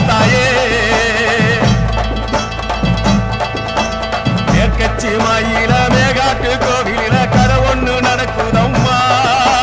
தாயே மேற்கட்சி மாயி